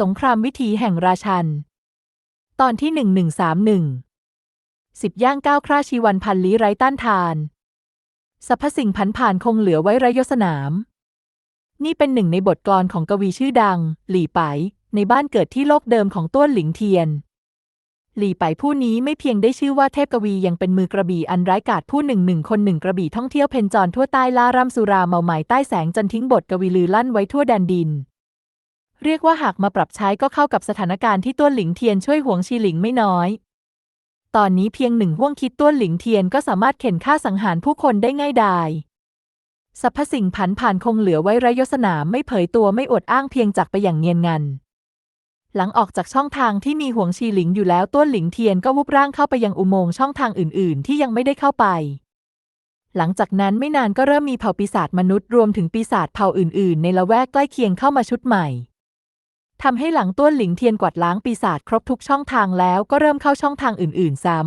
สงครามวิถีแห่งราชัน ตอนที่หนึ่งหนึ่งสามหนึ่งสิบย่างก้าวคร่าชีวันพันลี้ไร้ต้านทานสรรพสิ่งผันผ่านคงเหลือไว้ไร้ยสนาม นี่เป็นหนึ่งในบทกลอนของกวีชื่อดัง หลี่ไป ในบ้านเกิดที่โลกเดิมของต้วนหลิงเทียน หลี่ไปผู้นี้ไม่เพียงได้ชื่อว่าเทพกวียังเป็นมือกระบี่อันร้ายกาจผู้หนึ่งหนึ่งคนหนึ่งกระบี่ท่องเที่ยวเพนจรทั่วใต้ล่าร่ำสุราเมาหมายใต้แสงจนทิ้งบทกวีลือลั่นไว้ทั่วแดนดิน เรียกว่าหากมาปรับใช้ก็เข้ากับสถานการณ์ที่ต้วนหลิงเทียนช่วยหวงชีหลิงไม่น้อย ตอนนี้เพียงหนึ่งห่วงคิดต้วนหลิงเทียนก็สามารถเข็นฆ่าสังหารผู้คนได้ง่ายดายสรรพสิ่งผันผ่านคงเหลือไว้ไร้ยศนามไม่เผยตัวไม่อดอ้างเพียงจากไปอย่างเนียนงัน หลังออกจากช่องทางที่มีห่วงชีหลิงอยู่แล้วต้วนหลิงเทียนก็วุบร่างเข้าไปยังอุโมงค์ช่องทางอื่น ๆ ที่ยังไม่ได้เข้าไป หลังจากนั้นไม่นานก็เริ่มมีเผ่าปีศาจมนุษย์รวมถึงปีศาจเผ่าอื่น ๆ ในละแวกใกล้เคียงเข้ามาชุดใหม่ ทำให้หลังต้วนหลิงเทียนกวาดล้างปีศาจครบทุกช่องทางแล้วก็เริ่มเข้าช่องทางอื่น ๆ ซ้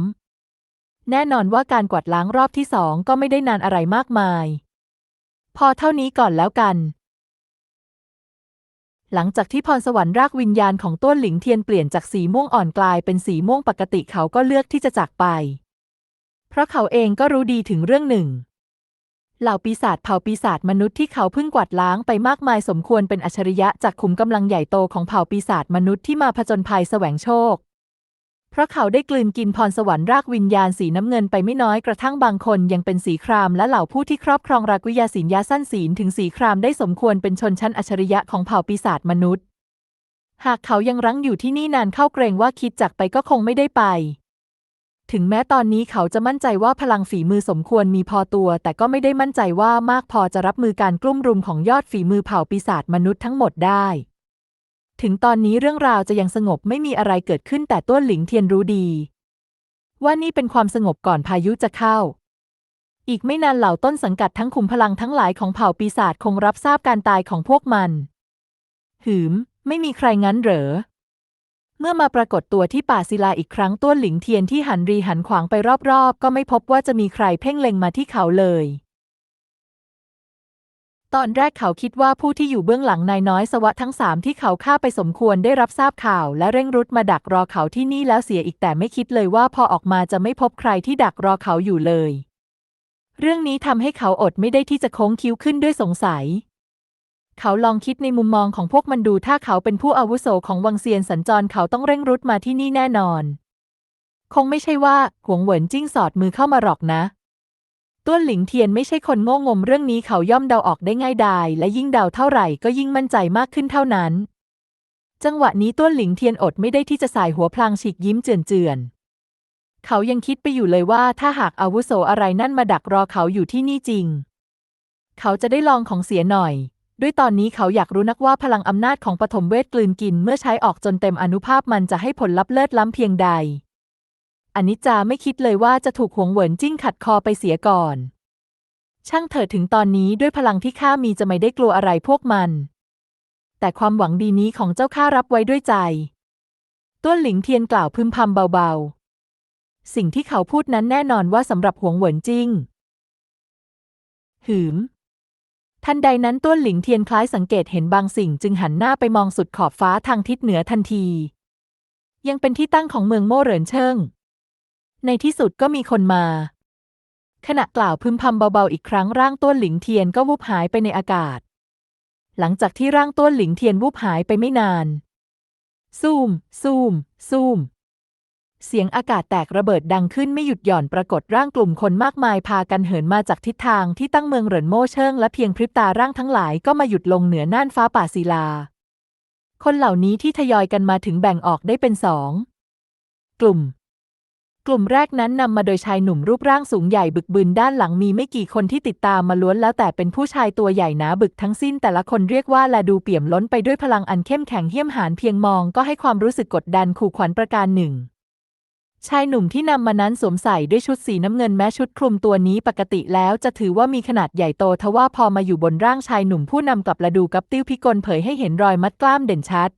ำ แน่นอนว่าการกวาดล้างรอบที่สองก็ไม่ได้นานอะไรมากมาย พอเท่านี้ก่อนแล้วกัน หลังจากที่พรสวรรค์รากวิญญาณของต้วนหลิงเทียนเปลี่ยนจากสีม่วงอ่อนกลายเป็นสีม่วงปกติเขาก็เลือกที่จะจากไป เพราะเขาเองก็รู้ดีถึงเรื่องหนึ่ง เหล่าปีศาจเผ่าปีศาจมนุษย์ที่เขาเพิ่งกวาดล้างไปมากมายสมควรเป็นอัจฉริยะจากขุมกำลังใหญ่โตของเผ่าปีศาจมนุษย์ที่มาผจญภัยแสวงโชค เพราะเขาได้กลืนกินพรสวรรค์รากวิญญาณสีน้ำเงินไปไม่น้อยกระทั่งบางคนยังเป็นสีครามและเหล่าผู้ที่ครอบครองรากวิยาศีลยาสั้นศีลถึงสีครามได้สมควรเป็นชนชั้นอัจฉริยะของเผ่าปีศาจมนุษย์ หากเขายังรั้งอยู่ที่นี่นานเข้าเกรงว่าคิดจากไปก็คงไม่ได้ไป ถึงแม้ตอนนี้เขาจะมั่นใจว่าพลังฝีมือสมควรมีพอตัว แต่ก็ไม่ได้มั่นใจว่ามากพอจะรับมือการกลุ่มรุมของยอดฝีมือเผ่าปีศาจมนุษย์ทั้งหมดได้ ถึงตอนนี้เรื่องราวจะยังสงบไม่มีอะไรเกิดขึ้นแต่ต้วนหลิงเทียนรู้ดี ว่านี่เป็นความสงบก่อนพายุจะเข้า อีกไม่นานเหล่าต้นสังกัดทั้งขุมพลังทั้งหลายของเผ่าปีศาจคงรับทราบการตายของพวกมัน หืม ไม่มีใครงั้นเหรอ เมื่อมาปรากฏตัวที่ป่าศิลาอีกครั้งต้วนหลิงเทียนที่หันรีหันขวางไปรอบๆ ก็ไม่พบว่าจะมีใครเพ่งเล็งมาที่เขาเลย ตอนแรกเขาคิดว่าผู้ที่อยู่เบื้องหลังนายน้อยสวะทั้งสามที่เขาฆ่าไปสมควรได้รับทราบข่าวและเร่งรุดมาดักรอเขาที่นี่แล้วเสียอีกแต่ไม่คิดเลยว่าพอออกมาจะไม่พบใครที่ดักรอเขาอยู่เลย เรื่องนี้ทำให้เขาอดไม่ได้ที่จะโค้งคิ้วขึ้นด้วยสงสัย เขาลองคิดในมุมมองของพวกมันดูถ้าเขาเป็นผู้อาวุโสของวังเซียนสัญจรเขาต้องเร่งรุดมาที่นี่แน่นอน คงไม่ใช่ว่าหวงเหวินจิ้งสอดมือเข้ามาหรอกนะ ต้วนหลิงเทียนไม่ใช่คนโง่งมเรื่องนี้เขาย่อมเดาออกได้ง่ายดาย และยิ่งเดาเท่าไหร่ก็ยิ่งมั่นใจมากขึ้นเท่านั้น จังหวะนี้ต้วนหลิงเทียนอดไม่ได้ที่จะสายหัวพลางฉีกยิ้มเจือนๆเขายังคิดไปอยู่เลยว่าถ้าหากอาวุโสอะไรนั่นมาดักรอเขาอยู่ที่นี่จริง เขาจะได้ลองของเสียหน่อย ด้วยตอนนี้เขาอยากรู้นักว่าพลังอำนาจของปฐมเวทกลืนกินเมื่อใช้ออกจนเต็มอนุภาพมันจะให้ผลลัพธ์เลิศล้ำเพียงใดอนิจจาไม่คิดเลยว่าจะถูกหวงเหวินจิ้งขัดคอไปเสียก่อน ช่างเถิดถึงตอนนี้ด้วยพลังที่ข้ามีจะไม่ได้กลัวอะไรพวกมัน แต่ความหวังดีนี้ของเจ้าข้ารับไว้ด้วยใจ ต้วนหลิงเทียนกล่าวพึมพำเบาๆ สิ่งที่เขาพูดนั้นแน่นอนว่าสำหรับหวงเหวินจิ้ง หืม ทันใดนั้นต้วนหลิงเทียนคล้ายสังเกตเห็นบางสิ่งจึงหันหน้าไปมองสุดขอบฟ้าทางทิศเหนือทันที ยังเป็นที่ตั้งของเมืองโม่เหรินเชิง ในที่สุดก็มีคนมา ขณะกล่าวพึมพำเบาๆอีกครั้งร่างต้วนหลิงเทียนก็วูบหายไปในอากาศ หลังจากที่ร่างต้วนหลิงเทียนวูบหายไปไม่นานซูมซูมซูม เสียงอากาศแตกระเบิดดังขึ้นไม่หยุดหย่อนปรากฏร่างกลุ่มคนมากมายพากันเหินมาจากทิศทางที่ตั้งเมืองเหรินโม่เชิงและเพียงพริบตาร่างทั้งหลายก็มาหยุดลงเหนือน่านฟ้าป่าศิลา คนเหล่านี้ที่ทยอยกันมาถึงแบ่งออกได้เป็นสองกลุ่ม กลุ่มแรกนั้นนำมาโดยชายหนุ่มรูปร่างสูงใหญ่บึกบึนด้านหลังมีไม่กี่คนที่ติดตามมาล้วนแล้วแต่เป็นผู้ชายตัวใหญ่หนาบึกทั้งสิ้นแต่ละคนเรียกว่าและดูเปี่ยมล้นไปด้วยพลังอันเข้มแข็งเหี้ยมหาญเพียงมองก็ให้ความรู้สึกกดดันขู่ขวัญประการหนึ่ง ชายหนุ่มที่นำมานั้นสวมใส่ด้วยชุดสีน้ำเงินแม้ชุดคลุมตัวนี้ปกติแล้วจะถือว่ามีขนาดใหญ่โตทว่าพอมาอยู่บนร่างชายหนุ่มผู้นำกับละดูกับติ้วพิกลเผยให้เห็นรอยมัดกล้ามเด่นชัด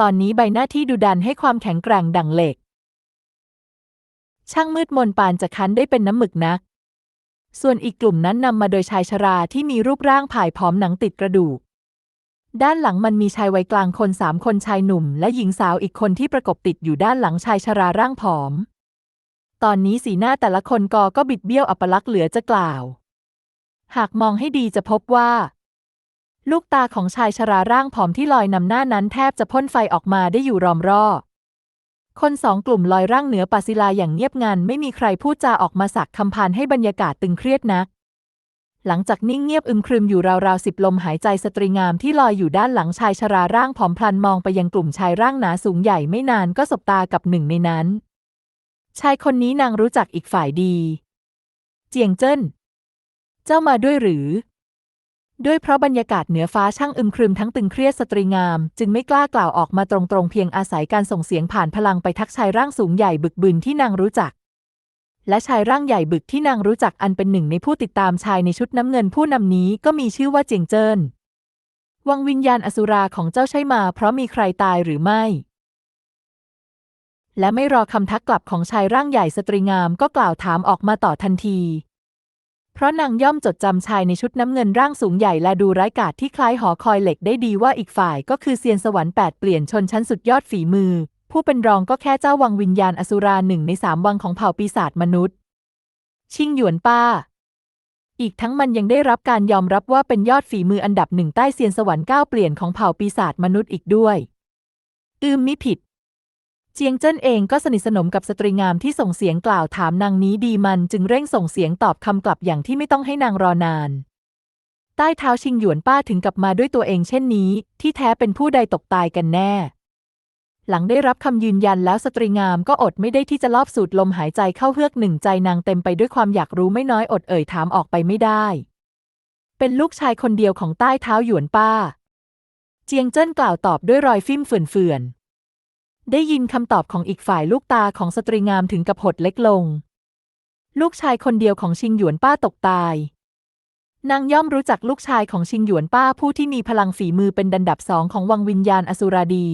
ตอนนี้ใบหน้าที่ดุดันให้ความแข็งแกร่งดังเหล็ก ช่างมืดมนปานจะคั้นได้เป็นน้ำหมึกนัก ส่วนอีกกลุ่มนั้นนำมาโดยชายชราที่มีรูปร่างผายผอมหนังติดกระดูก ด้านหลังมันมีชายวัยกลางคนสามคนชายหนุ่ม และหญิงสาวอีกคนที่ประกบติดอยู่ด้านหลังชายชราร่างผอม ตอนนี้สีหน้าแต่ละคนกอก็บิดเบี้ยวอัปลักษณ์เหลือจะกล่าว หากมองให้ดีจะพบว่า ลูกตาของชายชราร่างผอมที่ลอยนำหน้านั้นแทบจะพ่นไฟออกมาได้อยู่รอมรอบคนสองกลุ่มลอยร่างเหนือปาศิลาอย่างเงียบงันไม่มีใครพูดจาออกมาสักคำพานให้บรรยากาศตึงเครียดนัก หลังจากนิ่งเงียบอึมครึมอยู่ราวๆสิบลมหายใจสตรีงามที่ลอยอยู่ด้านหลังชายชราร่างผอมพลันมองไปยังกลุ่มชายร่างหนาสูงใหญ่ไม่นานก็สบตากับหนึ่งในนั้น ชายคนนี้นางรู้จักอีกฝ่ายดี เจียงเจิ้น เจ้ามาด้วยหรือ ด้วยเพราะบรรยากาศเหนือฟ้าช่างอึมครึมทั้งตึงเครียดสตรีงาม จึงไม่กล้ากล่าวออกมาตรงๆเพียงอาศัยการส่งเสียงผ่านพลังไปทักชายร่างสูงใหญ่บึกบึนที่นางรู้จัก และชายร่างใหญ่บึกที่นางรู้จักอันเป็นหนึ่งในผู้ติดตามชายในชุดน้ำเงินผู้นำนี้ก็มีชื่อว่าเจียงเจิ้น วังวิญญาณอสุราของเจ้าใช่มาเพราะมีใครตายหรือไม่ และไม่รอคำทักกลับของชายร่างใหญ่สตรีงามก็กล่าวถามออกมาต่อทันที เพราะนางย่อมจดจำชายในชุดน้ำเงินร่างสูงใหญ่และดูร้ายกาจที่คล้ายหอคอยเหล็กได้ดีว่าอีกฝ่ายก็คือเซียนสวรรค์แปดเปลี่ยนชนชั้นสุดยอดฝีมือ ผู้เป็นรองก็แค่เจ้าวังวิญญาณอสุราหนึ่งในสามวังของเผ่าปีศาจมนุษย์ ชิงหยวนป้า อีกทั้งมันยังได้รับการยอมรับว่าเป็นยอดฝีมืออันดับหนึ่งใต้เซียนสวรรค์ก้าวเปลี่ยนของเผ่าปีศาจมนุษย์อีกด้วยอืมมิผิด เจียงเจิ้นเองก็สนิทสนมกับสตรีงามที่ส่งเสียงกล่าวถามนางนี้ดีมันจึงเร่งส่งเสียงตอบคำกลับอย่างที่ไม่ต้องให้นางรอนานใต้เท้าชิงหยวนป้าถึงกลับมาด้วยตัวเองเช่นนี้ ที่แท้เป็นผู้ใดตกตายกันแน่ หลังได้รับคำยืนยันแล้วสตรีงามก็อดไม่ได้ที่จะลอบสูดลมหายใจเข้าเฮือกหนึ่งใจนางเต็มไปด้วยความอยากรู้ไม่น้อยอดเอ่ยถามออกไปไม่ได้ เป็นลูกชายคนเดียวของใต้เท้าหยวนป้า เจียงเจิ้นกล่าวตอบด้วยรอยฟิ้มเฟื่อนๆได้ยินคำตอบของอีกฝ่ายลูกตาของสตรีงามถึงกับหดเล็กลง ลูกชายคนเดียวของชิงหยวนป้าตกตายนางย่อมรู้จักลูกชายของชิงหยวนป้าผู้ที่มีพลังฝีมือเป็นดันดับสองของวังวิญญาณอสุราดี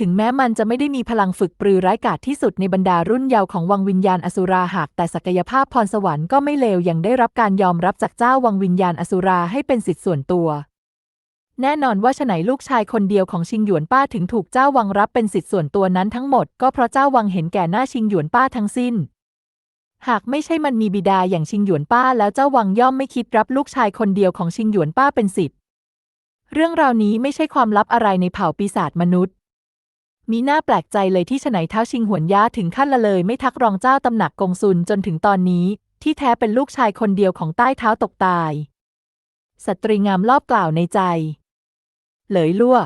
ถึงแม้มันจะไม่ได้มีพลังฝึกปรือร้ายกาจที่สุดในบรรดารุ่นเยาว์ของวังวิญญาณอสุราหาก แต่ศักยภาพพรสวรรค์ก็ไม่เลวยังได้รับการยอมรับจากเจ้าวังวิญญาณอสุราให้เป็นสิทธิส่วนตัว แน่นอนว่าฉไหนลูกชายคนเดียวของชิงหยวนป้าถึงถูกเจ้าวังรับเป็นสิทธิส่วนตัวนั้นทั้งหมดก็เพราะเจ้าวังเห็นแก่หน้าชิงหยวนป้าทั้งสิ้น หากไม่ใช่มันมีบิดาอย่างชิงหยวนป้า แล้วเจ้าวังย่อมไม่คิดรับลูกชายคนเดียวของชิงหยวนป้าเป็นสิทธิ์เรื่องราวนี้ไม่ใช่ความลับอะไรในเผ่าปีศาจมนุษย์ มีหน่าแปลกใจเลยที่ฉไหนเท้าชิงหวนย้าถึงขั้นละเลยไม่ทักรองเจ้าตำหนักกงซุนจนถึงตอนนี้ ที่แท้เป็นลูกชายคนเดียวของใต้เท้าตกตาย สตรีงามรอบกล่าวในใจ เหลยลั่ว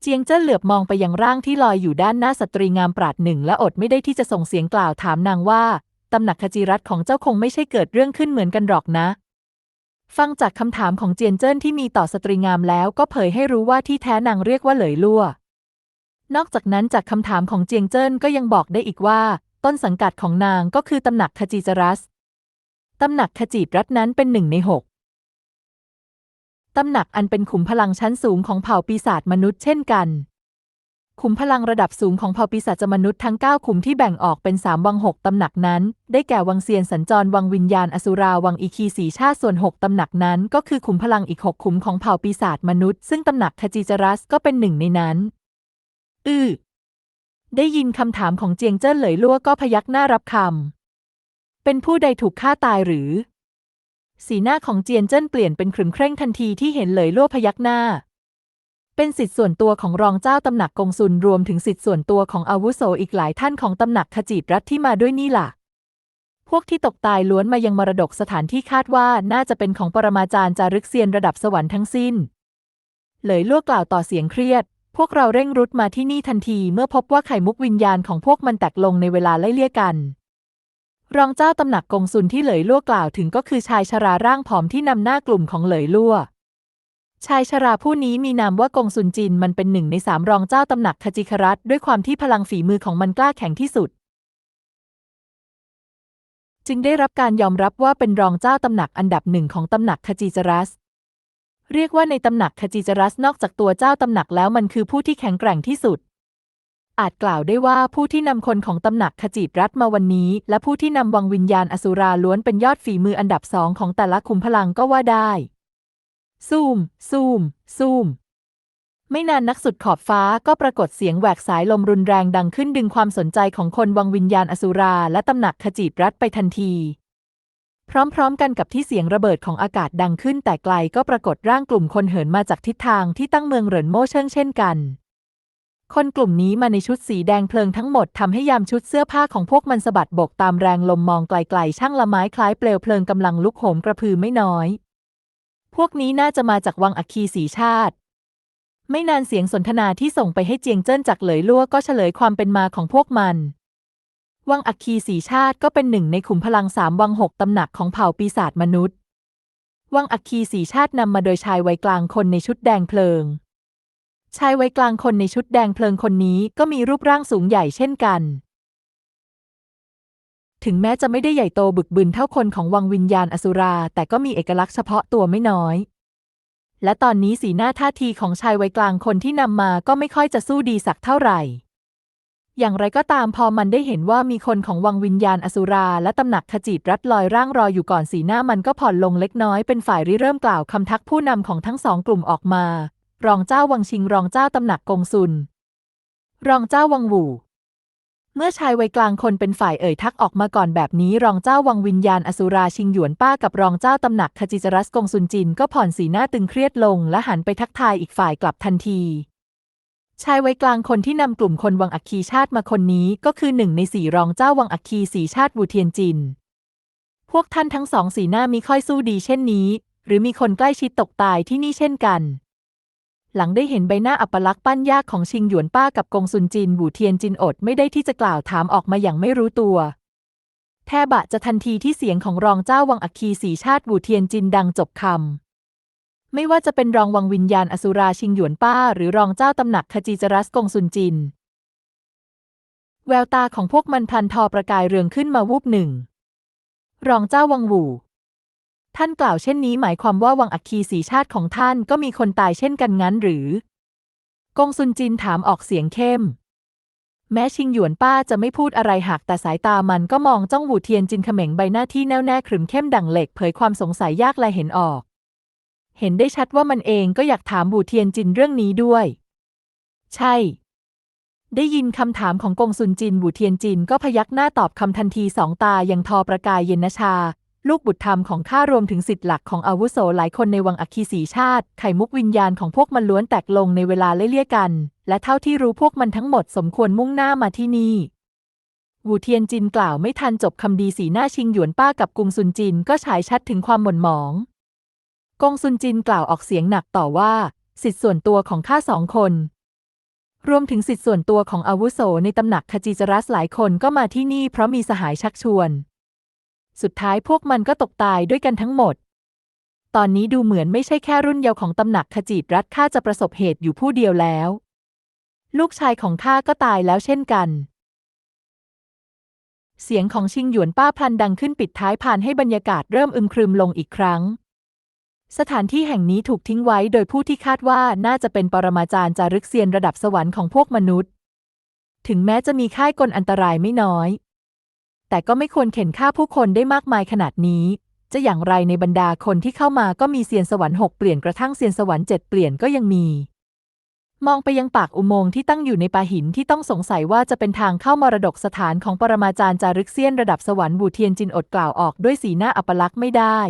เจียงเจิ้นเหลือบมองไปยังร่างที่ลอยอยู่ด้านหน้าสตรีงามปราดหนึ่งและอดไม่ได้ที่จะส่งเสียงกล่าวถามนางว่าตำหนักขจิรัตของเจ้าคงไม่ใช่เกิดเรื่องขึ้นเหมือนกันหรอกนะฟังจากคำถามของเจียนเจิ้นที่มีต่อสตรีงามแล้วก็เผยให้รู้ว่าที่แท้นางเรียกว่าเหลยลั่ว นอกจากนั้นจากคำถามของเจียงเจิ้นก็ยังบอกได้อีกว่า ต้นสังกัดของนางก็คือตำหนักขจิจรัส ตำหนักขจิรัตนั้นเป็นหนึ่งในหกตำหนักอันเป็นขุมพลังชั้นสูงของเผ่าปีศาจมนุษย์เช่นกัน ขุมพลังระดับสูงของเผ่าปีศาจมนุษย์ทั้ง 9 ขุมที่แบ่งออกเป็น3วัง6ตำหนักนั้น ได้แก่วังเซียนสัญจรวังวิญญาณอสุราวังอีคีสีชาติส่วน 6 ตำหนักนั้น ก็คือขุมพลังอีก 6 ขุมของเผ่าปีศาจมนุษย์ ซึ่งตำหนักคจิจรัสก็เป็นหนึ่งในนั้น อือได้ยินคำถามของเจียงเจิ้นเหลยลั่วก็พยักหน้ารับคำ เป็นผู้ใดถูกฆ่าตายหรือ สีหน้าของเจียนเจิ้นเปลี่ยนเป็นขรึมเคร่งทันทีที่เห็นเหลยลั่วพยักหน้า เป็นสิทธิส่วนตัวของรองเจ้าตำหนักกงซุนรวมถึงสิทธิส่วนตัวของอาวุโสอีกหลายท่านของตำหนักขจีบรัฐที่มาด้วยนี่ล่ะ พวกที่ตกตายล้วนมายังมรดกสถานที่คาดว่าน่าจะเป็นของปรมาจารย์จารึกเซียนระดับสวรรค์ทั้งสิ้น เหลยลั่วกล่าวต่อเสียงเครียด พวกเราเร่งรุดมาที่นี่ทันทีเมื่อพบว่าไข่มุกวิญญาณของพวกมันแตกลงในเวลาไล่เลี่ยกัน รองเจ้าตำหนักกงซุนที่เหลยลั่วกล่าวถึงก็คือชายชราร่างผอมที่นำหน้ากลุ่มของเหลยลั่วชายชราผู้นี้มีนามว่ากงซุนจินมันเป็นหนึ่งในสามรองเจ้าตำหนักคจิครัตด้วยความที่พลังฝีมือของมันกล้าแข็งที่สุด จึงได้รับการยอมรับว่าเป็นรองเจ้าตำหนักอันดับหนึ่งของตำหนักคจิจรัส เรียกว่าในตำหนักคจิจรัสนอกจากตัวเจ้าตำหนักแล้วมันคือผู้ที่แข็งแกร่งที่สุด อาจกล่าวได้ว่าผู้ที่นำคนของตำหนักขจิตรัฐมาวันนี้ และผู้ที่นำวังวิญญาณอสุราล้วนเป็นยอดฝีมืออันดับสองของแต่ละขุมพลังก็ว่าได้ซูมซูมซูมไม่นานนักสุดขอบฟ้าก็ปรากฏเสียงแหวกสายลมรุนแรงดังขึ้นดึงความสนใจของคนวังวิญญาณอสุราและตำหนักขจิตรัฐไปทันที พร้อมๆ กันกับที่เสียงระเบิดของอากาศดังขึ้น แต่ไกลก็ปรากฏร่างกลุ่มคนเหินมาจากทิศทางที่ตั้งเมืองเหรินโม่เชิงเช่นกัน คนกลุ่มนี้มาในชุดสีแดงเพลิงทั้งหมดทำให้ยามชุดเสื้อผ้าของพวกมันสะบัดบกตามแรงลมมองไกลๆ ช่างละไม้คล้ายเปลวเพลิงกำลังลุกโหมกระพือไม่น้อย พวกนี้น่าจะมาจากวังอัคคีสีชาติไม่นานเสียงสนทนาที่ส่งไปให้เจียงเจิ้นจากเหลยลั่วก็เฉลยความเป็นมาของพวกมัน วังอัคคีสีชาติก็เป็นหนึ่งในขุมพลังสามวังหกตำหนักของเผ่าปีศาจมนุษย์ วังอัคคีสีชาตินำมาโดยชายวัยกลางคนในชุดแดงเพลิง ชายวัยกลางคนในชุดแดงเพลิงคนนี้ก็มีรูปร่างสูงใหญ่เช่นกัน ถึงแม้จะไม่ได้ใหญ่โตบึกบึนเท่าคนของวังวิญญาณอสุรา แต่ก็มีเอกลักษณ์เฉพาะตัวไม่น้อย และตอนนี้สีหน้าท่าทีของชายวัยกลางคนที่นำมาก็ไม่ค่อยจะสู้ดีสักเท่าไหร่ อย่างไรก็ตามพอมันได้เห็นว่ามีคนของวังวิญญาณอสุรา และตำหนักขจิตรัฐลอยร่างรออยู่ก่อนสีหน้ามันก็ผ่อนลงเล็กน้อยเป็นฝ่ายริเริ่มกล่าวคำทักผู้นำของทั้งสองกลุ่มออกมา รองเจ้าวังชิงรองเจ้าตำหนักกงซุน รองเจ้าวังหวูเมื่อชายวัยกลางคนเป็นฝ่ายเอ่ยทักออกมาก่อนแบบนี้ รองเจ้าวังวิญญาณอสุราชิงหยวนป้ากับรองเจ้าตำหนักขจิจรัสกงซุนจินก็ผ่อนสีหน้าตึงเครียดลงและหันไปทักทายอีกฝ่ายกลับทันที ชายวัยกลางคนที่นำกลุ่มคนวังอัคคีชาติมาคนนี้ก็คือหนึ่งในสี่รองเจ้าวังอัคคีสีชาติวูเทียนจิน พวกท่านทั้งสองสีหน้ามีค่อยสู้ดีเช่นนี้ หรือมีคนใกล้ชิดตกตายที่นี่เช่นกัน หลังได้เห็นใบหน้าอัปลักษณ์ปั้นยากของชิงหยวนป้ากับกงซุนจินบูเทียนจินอดไม่ได้ที่จะกล่าวถามออกมาอย่างไม่รู้ตัว แทบะจะทันทีที่เสียงของรองเจ้าวังอัคคีสีชาติบูเทียนจินดังจบคำ ไม่ว่าจะเป็นรองวังวิญญาณอสุราชิงหยวนป้า หรือรองเจ้าตำหนักขจีจรัสกงซุนจิน แววตาของพวกมันพลันทอประกายเรืองขึ้นมาวูบหนึ่ง รองเจ้าวังหวูท่านกล่าวเช่นนี้หมายความว่าวังอัคคีสีชาติของท่านก็มีคนตายเช่นกันงั้นหรือ กงซุนจินถามออกเสียงเข้ม แม้ชิงหยวนป้าจะไม่พูดอะไรหากแต่สายตามันก็มองจ้องหูเทียนจินเขม็งใบหน้าที่แน่วแน่ขรึมเข้มดั่งเหล็กเผยความสงสัยยากและเห็นออก เห็นได้ชัดว่ามันเองก็อยากถามบูเทียนจินเรื่องนี้ด้วย ใช่ ได้ยินคำถามของกงซุนจินบูเทียนจินก็พยักหน้าตอบคำทันทีสองตายังทอประกายเย็นนชา ลูกบุตรธรรมของข้ารวมถึงสิทธิหลักของอาวุโสหลายคนในวังอัคคีสีชาติ ไข่มุกวิญญาณของพวกมันล้วนแตกลงในเวลาเลี่ยกัน และเท่าที่รู้พวกมันทั้งหมดสมควรมุ่งหน้ามาที่นี่วูเทียนจินกล่าวไม่ทันจบคำดีสีหน้าชิงหยวนป้ากับกุงซุนจินก็ฉายชัดถึงความหม่นหมอง กงซุนจินกล่าวออกเสียงหนักต่อว่า สิทธิส่วนตัวของข้าสองคน รวมถึงสิทธิส่วนตัวของอาวุโสในตำหนักขจีจรัสหลายคนก็มาที่นี่เพราะมีสหายชักชวน สุดท้ายพวกมันก็ตกตายด้วยกันทั้งหมด ตอนนี้ดูเหมือนไม่ใช่แค่รุ่นเยาว์ของตำหนักขจีตรัฐข้าจะประสบเหตุอยู่ผู้เดียวแล้ว ลูกชายของข้าก็ตายแล้วเช่นกันเสียงของชิงหยวนป้าพลันดังขึ้นปิดท้ายผ่านให้บรรยากาศเริ่มอึมครึมลงอีกครั้ง สถานที่แห่งนี้ถูกทิ้งไว้โดยผู้ที่คาดว่าน่าจะเป็นปรมาจารย์จารึกเซียนระดับสวรรค์ของพวกมนุษย์ ถึงแม้จะมีค่ายกลอันตรายไม่น้อย แต่ก็ไม่ควรเข็นฆ่าผู้คนได้มากมายขนาดนี้ จะอย่างไรในบรรดาคนที่เข้ามาก็มีเซียนสวรรค์หกเปลี่ยนกระทั่งเซียนสวรรค์เจ็ดเปลี่ยนก็ยังมี มองไปยังปากอุโมงค์ที่ตั้งอยู่ในป่าหินที่ต้องสงสัยว่าจะเป็นทางเข้ามรดกสถานของปรมาจารย์จารึกเซียนระดับสวรรค์บูเทียนจินอดกล่าวออกด้วยสีหน้าอัปลักษณ์ไม่ได้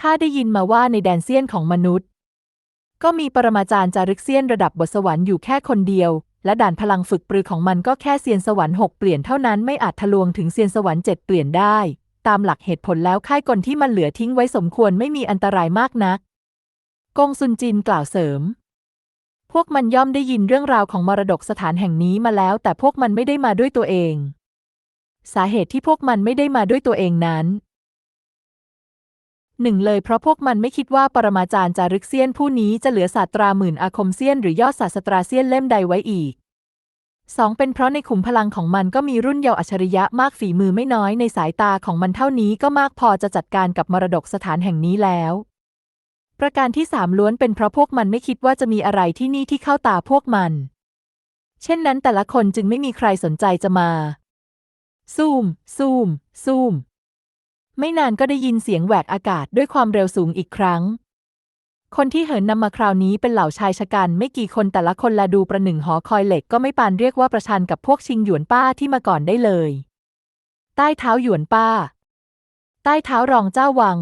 ข้าได้ยินมาว่าในแดนเซียนของมนุษย์ ก็มีปรมาจารย์จารึกเซียนระดับบทสวรรค์อยู่แค่คนเดียว และด่านพลังฝึกปรือของมันก็แค่เซียนสวรรค์หกเปลี่ยนเท่านั้นไม่อาจทะลวงถึงเซียนสวรรค์เจ็ดเปลี่ยนได้ ตามหลักเหตุผลแล้วค่ายกลที่มันเหลือทิ้งไว้สมควรไม่มีอันตรายมากนัก กงซุนจินกล่าวเสริมพวกมันย่อมได้ยินเรื่องราวของมรดกสถานแห่งนี้มาแล้ว แต่พวกมันไม่ได้มาด้วยตัวเอง สาเหตุที่พวกมันไม่ได้มาด้วยตัวเองนั้น หนึ่งเลยเพราะพวกมันไม่คิดว่าปรมาจารย์จารึกเซียนผู้นี้จะเหลือศาสตราหมื่นอาคมเซียนหรือยอดศาสตราเซียนเล่มใดไว้อีกสองเป็นเพราะในขุมพลังของมันก็มีรุ่นเยาว์อัจฉริยะมากฝีมือไม่น้อยในสายตาของมันเท่านี้ก็มากพอจะจัดการกับมรดกสถานแห่งนี้แล้ว ประการที่สามล้วนเป็นเพราะพวกมันไม่คิดว่าจะมีอะไรที่นี่ที่เข้าตาพวกมัน เช่นนั้นแต่ละคนจึงไม่มีใครสนใจจะมาซูมซูมซูม ไม่นานก็ได้ยินเสียงแหวกอากาศด้วยความเร็วสูงอีกครั้ง คนที่เหินนำมาคราวนี้เป็นเหล่าชายชะกันไม่กี่คนแต่ละคนละดูประหนึ่งหอคอยเหล็กก็ไม่ปานเรียกว่าประชันกับพวกชิงหยวนป้าที่มาก่อนได้เลย ใต้เท้าหยวนป้า ใต้เท้ารองเจ้าวัง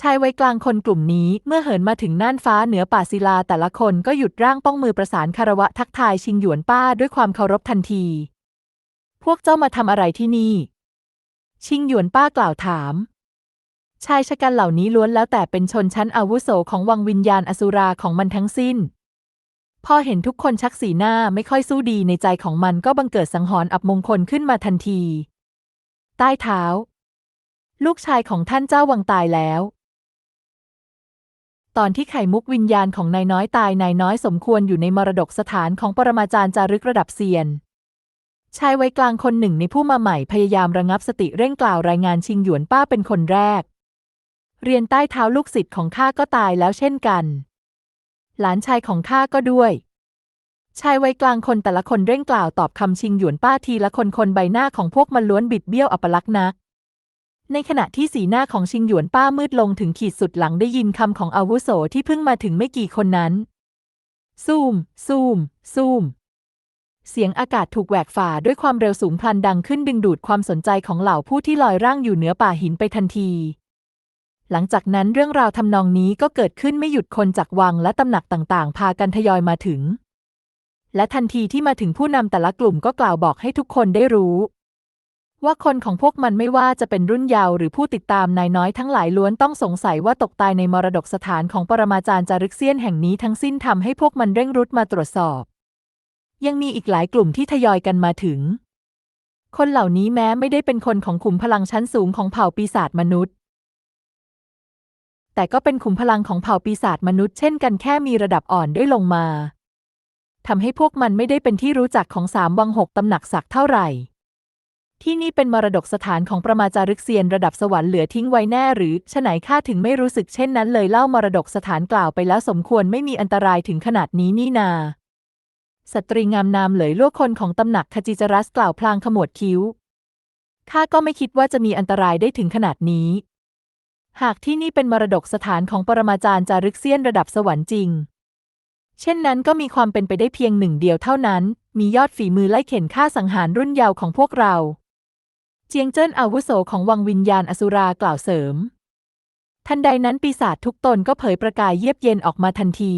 ชายวัยกลางคนกลุ่มนี้เมื่อเหินมาถึงน่านฟ้าเหนือป่าศิลาแต่ละคนก็หยุดร่างป้องมือประสานคารวะทักทายชิงหยวนป้าด้วยความเคารพทันที พวกเจ้ามาทำอะไรที่นี่ ชิงหยวนป้ากล่าวถาม ชายชะกันเหล่านี้ล้วนแล้วแต่เป็นชนชั้นอาวุโสของวังวิญญาณอสุราของมันทั้งสิ้น พอเห็นทุกคนชักสีหน้าไม่ค่อยสู้ดีในใจของมันก็บังเกิดสังหรณ์อับมงคลขึ้นมาทันที ใต้เท้า ลูกชายของท่านเจ้าวังตายแล้ว ตอนที่ไข่มุกวิญญาณของนายน้อยตายนายน้อยสมควรอยู่ในมรดกสถานของปรมาจารย์จารึกระดับเซียน ชายวัยกลางคนหนึ่งในผู้มาใหม่พยายามระงับสติเร่งกล่าวรายงานชิงหยวนป้าเป็นคนแรก เรียนใต้เท้าลูกศิษย์ของข้าก็ตายแล้วเช่นกัน หลานชายของข้าก็ด้วย ชายวัยกลางคนแต่ละคนเร่งกล่าวตอบคำชิงหยวนป้าทีละคนคนใบหน้าของพวกมันล้วนบิดเบี้ยวอัปลักษณ์นัก ในขณะที่สีหน้าของชิงหยวนป้ามืดลงถึงขีดสุดหลังได้ยินคำของอาวุโสที่เพิ่งมาถึงไม่กี่คนนั้นซูมซูมซูม เสียงอากาศถูกแหวกฝ่าด้วยความเร็วสูงพลันดังขึ้นดึงดูดความสนใจของเหล่าผู้ที่ลอยร่างอยู่เหนือป่าหินไปทันที หลังจากนั้นเรื่องราวทำนองนี้ก็เกิดขึ้นไม่หยุดคนจากวังและตำหนักต่างๆ พากันทยอยมาถึง และทันทีที่มาถึงผู้นำแต่ละกลุ่มก็กล่าวบอกให้ทุกคนได้รู้ ว่าคนของพวกมันไม่ว่าจะเป็นรุ่นเยาว์หรือผู้ติดตามนายน้อยทั้งหลายล้วนต้องสงสัยว่าตกตายในมรดกสถานของปรมาจารย์จารึกเซียนแห่งนี้ทั้งสิ้นทำให้พวกมันเร่งรุดมาตรวจสอบ ยังมีอีกหลายกลุ่มที่ทยอยกันมาถึง คนเหล่านี้แม้ไม่ได้เป็นคนของขุมพลังชั้นสูงของเผ่าปีศาจมนุษย์ แต่ก็เป็นขุมพลังของเผ่าปีศาจมนุษย์เช่นกันแค่มีระดับอ่อนด้วยลงมาทำให้พวกมันไม่ได้เป็นที่รู้จักของสามวังหกตำหนักศักดิ์เท่าไหร่ ที่นี่เป็นมรดกสถานของประมาจารึกเซียนระดับสวรรค์เหลือทิ้งไว้แน่หรือฉไหนข้าถึงไม่รู้สึกเช่นนั้นเลยเล่ามรดกสถานกล่าวไปแล้วสมควรไม่มีอันตรายถึงขนาดนี้นี่นา สตรีงามนามเหลยลวกคนของตำหนักคจิจรัสกล่าวพลางขมวดคิ้ว ข้าก็ไม่คิดว่าจะมีอันตรายได้ถึงขนาดนี้ หากที่นี่เป็นมรดกสถานของปรมาจารย์จารึกเซียนระดับสวรรค์จริง เช่นนั้นก็มีความเป็นไปได้เพียงหนึ่งเดียวเท่านั้น มียอดฝีมือไล่เข็นฆ่าสังหารรุ่นเยาว์ของพวกเรา เจียงเจิ้นอาวุโสของวังวิญญาณอสุรากล่าวเสริม ทันใดนั้นปีศาจทุกตนก็เผยประกายเยียบเย็นออกมาทันที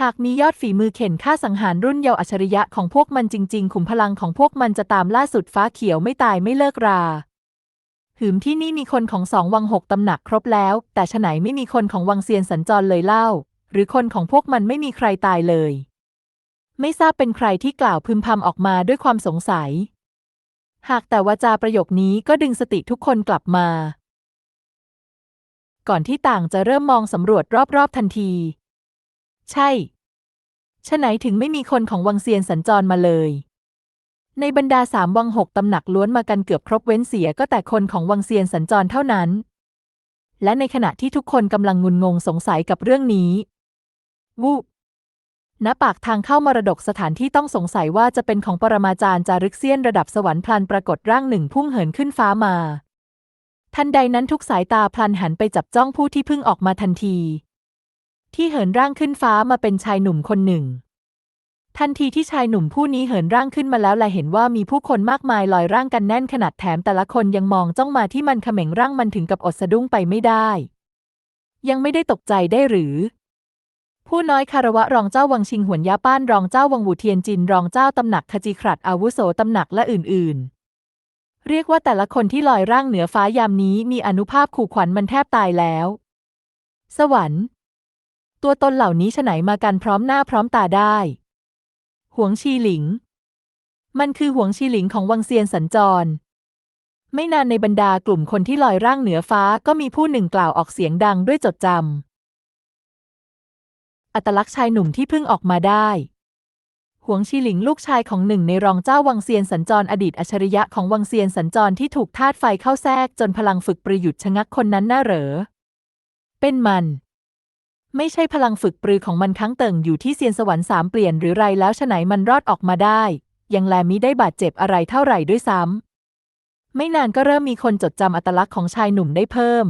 หากมียอดฝีมือเข็นฆ่าสังหารรุ่นเยาว์อัจฉริยะของพวกมันจริง ๆ ขุมพลังของพวกมันจะตามล่าสุดฟ้าเขียวไม่ตายไม่เลิกราหืมที่นี่มีคนของสองวังหกตำหนักครบแล้ว แต่ฉไหนไม่มีคนของวังเซียนสัญจรเลยเล่า หรือคนของพวกมันไม่มีใครตายเลย ไม่ทราบเป็นใครที่กล่าวพึมพำออกมาด้วยความสงสัย หากแต่วาจาประโยคนี้ก็ดึงสติทุกคนกลับมา ก่อนที่ต่างจะเริ่มมองสำรวจรอบๆทันที ใช่ฉไหนถึงไม่มีคนของวังเซียนสัญจรมาเลย ในบรรดาสามวังหกตำหนักล้วนมากันเกือบครบเว้นเสียก็แต่คนของวังเซียนสัญจรเท่านั้น และในขณะที่ทุกคนกำลังงุนงงสงสัยกับเรื่องนี้วูบณปากทางเข้ามรดกสถานที่ต้องสงสัยว่าจะเป็นของปรมาจารย์จารึกเซียนระดับสวรรค์พลันปรากฏร่างหนึ่งพุ่งเหินขึ้นฟ้ามา ทันใดนั้นทุกสายตาพลันหันไปจับจ้องผู้ที่เพิ่งออกมาทันที ที่เหินร่างขึ้นฟ้ามาเป็นชายหนุ่มคนหนึ่ง ทันทีที่ชายหนุ่มผู้นี้เหินร่างขึ้นมาแล้วแลเห็นว่ามีผู้คนมากมายลอยร่างกันแน่นขนาดแถมแต่ละคนยังมองจ้องมาที่มันเขม่งร่างมันถึงกับอดสะดุ้งไปไม่ได้ ยังไม่ได้ตกใจได้หรือ ผู้น้อยคารวะรองเจ้าวังชิงหวนยาป้านรองเจ้าวังหูเทียนจินรองเจ้าตำหนักขจีขรัดอาวุโสตำหนักและอื่น ๆเรียกว่าแต่ละคนที่ลอยร่างเหนือฟ้ายามนี้มีอนุภาพขู่ขวัญมันแทบตายแล้ว สวรรค์ ตัวตนเหล่านี้ฉไหนมากันพร้อมหน้าพร้อมตาได้ หวงชีหลิง มันคือหวงชีหลิงของวังเซียนสัญจร ไม่นานในบรรดากลุ่มคนที่ลอยร่างเหนือฟ้าก็มีผู้หนึ่งกล่าวออกเสียงดังด้วยจดจำ อัตลักษณ์ชายหนุ่มที่เพิ่งออกมาได้หวงชีหลิงลูกชายของหนึ่งในรองเจ้าวังเซียนสัญจรอดีตอัจฉริยะของวังเซียนสัญจรที่ถูกธาตุไฟเข้าแทรกจนพลังฝึกประยุทธ์ชะงักคนนั้นน่าเหรอ เป็นมัน ไม่ใช่พลังฝึกปรือของมันค้างเติ่งอยู่ที่เซียนสวรรค์สามเปลี่ยนหรือไรแล้วฉะไหนมันรอดออกมาได้ ยังแลมิได้บาดเจ็บอะไรเท่าไหร่ด้วยซ้ำ ไม่นานก็เริ่มมีคนจดจำอัตลักษณ์ของชายหนุ่มได้เพิ่ม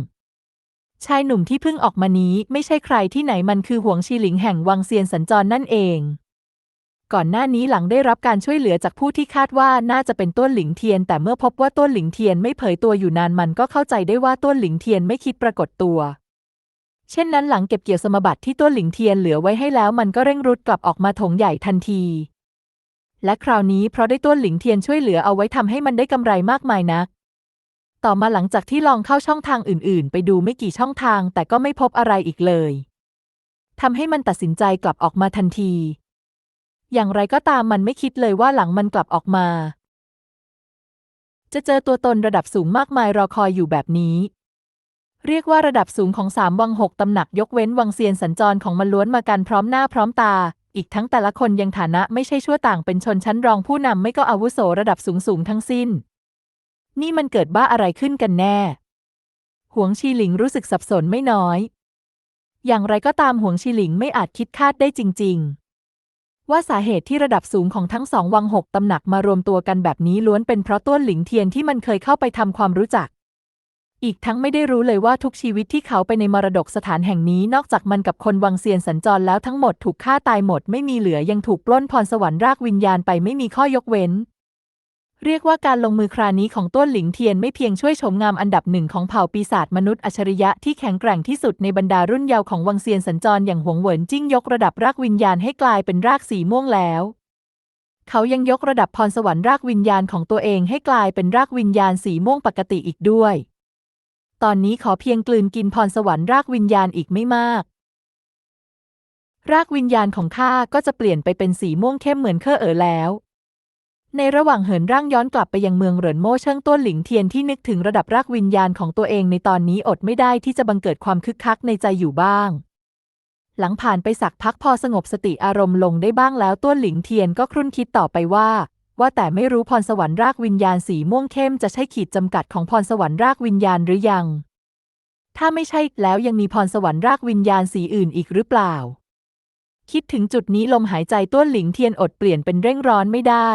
ชายหนุ่มที่เพิ่งออกมานี้ไม่ใช่ใครที่ไหนมันคือหวงชีหลิงแห่งวังเซียนสัญจรนั่นเอง ก่อนหน้านี้หลังได้รับการช่วยเหลือจากผู้ที่คาดว่าน่าจะเป็นต้นหลิงเทียน แต่เมื่อพบว่าต้นหลิงเทียนไม่เผยตัวอยู่นานมันก็เข้าใจได้ว่าต้นหลิงเทียนไม่คิดปรากฏตัว เช่นนั้นหลังเก็บเกี่ยวสมบัติที่ต้นหลิงเทียนเหลือไว้ให้แล้วมันก็เร่งรุดกลับออกมาถงใหญ่ทันที และคราวนี้เพราะได้ต้นหลิงเทียนช่วยเหลือเอาไว้ทำให้มันได้กำไรมากมายนัก ต่อมาหลังจากที่ลองเข้าช่องทางอื่น ๆ ไปดูไม่กี่ช่องทางแต่ก็ไม่พบอะไรอีกเลยทำให้มันตัดสินใจกลับออกมาทันที อย่างไรก็ตามมันไม่คิดเลยว่าหลังมันกลับออกมา จะเจอตัวตนระดับสูงมากมายรอคอยอยู่แบบนี้ เรียกว่าระดับสูงของสามวังหกตำหนักยกเว้นวังเซียนสัญจรของมันล้วนมากันพร้อมหน้าพร้อมตา อีกทั้งแต่ละคนยังฐานะไม่ใช่ชั่วต่างเป็นชนชั้นรองผู้นำไม่ก็อาวุโสระดับสูงสูงทั้งสิ้น นี่มันเกิดบ้าอะไรขึ้นกันแน่ หวงชีหลิงรู้สึกสับสนไม่น้อย อย่างไรก็ตามหวงชีหลิงไม่อาจคิดคาดได้จริง ๆ ว่าสาเหตุที่ระดับสูงของทั้งสองวังหกตำหนักมารวมตัวกันแบบนี้ล้วนเป็นเพราะต้นหลิงเทียนที่มันเคยเข้าไปทำความรู้จัก อีกทั้งไม่ได้รู้เลยว่าทุกชีวิตที่เขาไปในมรดกสถานแห่งนี้ นอกจากมันกับคนวังเซียนสัญจรแล้วทั้งหมดถูกฆ่าตายหมด ไม่มีเหลือยังถูกปล้นพรสวรรค์รากวิญญาณไปไม่มีข้อยกเว้น เรียกว่าการลงมือครานี้ของต้นหลิงเทียนไม่เพียงช่วยโฉมงามอันดับหนึ่งของเผ่าปีศาจมนุษย์อัจฉริยะที่แข็งแกร่งที่สุดในบรรดารุ่นเยาว์ของวังเซียนสัญจรอย่างหวงเหวินจิ้งยกระดับรากวิญญาณให้กลายเป็นรากสีม่วงแล้วเขายังยกระดับพรสวรรค์รากวิญญาณของตัวเองให้กลายเป็นรากวิญญาณสีม่วงปกติอีกด้วย ตอนนี้ขอเพียงกลืนกินพรสวรรค์รากวิญญาณอีกไม่มาก รากวิญญาณของข้าก็จะเปลี่ยนไปเป็นสีม่วงเข้มเหมือนเคอเอ๋อแล้ว ในระหว่างเหินร่างย้อนกลับไปยังเมืองเหรินโม่เชิงต้นหลิงเทียนที่นึกถึงระดับรากวิญญาณของตัวเองในตอนนี้อดไม่ได้ที่จะบังเกิดความคึกคักในใจอยู่บ้างหลังผ่านไปสักพักพอสงบสติอารมณ์ลงได้บ้างแล้วต้นหลิงเทียนก็ครุ่นคิดต่อไปว่า ว่าแต่ไม่รู้พรสวรรค์รากวิญญาณสีม่วงเข้มจะใช่ขีดจำกัดของพรสวรรค์รากวิญญาณหรือยัง ถ้าไม่ใช่แล้วยังมีพรสวรรค์รากวิญญาณสีอื่นอีกหรือเปล่า คิดถึงจุดนี้ลมหายใจต้นหลิงเทียนอดเปลี่ยนเป็นเร่งร้อนไม่ได้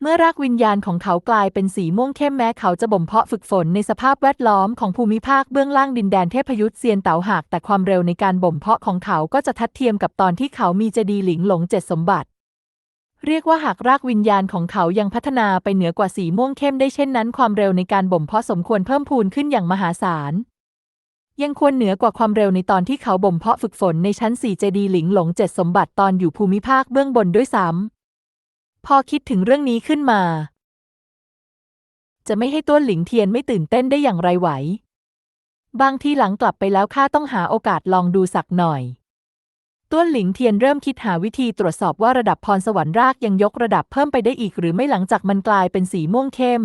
เมื่อรากวิญญาณของเขากลายเป็นสีม่วงเข้มแม้เขาจะบ่มเพาะฝึกฝนในสภาพแวดล้อมของภูมิภาคเบื้องล่างดินแดนเทพยุทธเซียนเต๋าหากแต่ความเร็วในการบ่มเพาะของเขาก็จะทัดเทียมกับตอนที่เขามีเจดีหลิงหลงเจ็ดสมบัติ เรียกว่าหากรากวิญญาณของเขายังพัฒนาไปเหนือกว่าสีม่วงเข้มได้เช่นนั้น ความเร็วในการบ่มเพาะสมควรเพิ่มพูนขึ้นอย่างมหาศาล ยังควรเหนือกว่าความเร็วในตอนที่เขาบ่มเพาะฝึกฝนในชั้นสี่เจดีหลิงหลงเจ็ดสมบัติตอนอยู่ภูมิภาคเบื้องบนด้วยซ้ำพอคิดถึงเรื่องนี้ขึ้นมา จะไม่ให้ต้วหลิงเทียนไม่ตื่นเต้นได้อย่างไรไหว บางทีหลังกลับไปแล้วข้าต้องหาโอกาสลองดูสักหน่อย ต้วนหลิงเทียนเริ่มคิดหาวิธีตรวจสอบว่าระดับพรสวรรค์รากยังยกระดับเพิ่มไปได้อีกหรือไม่หลังจากมันกลายเป็นสีม่วงเข้ม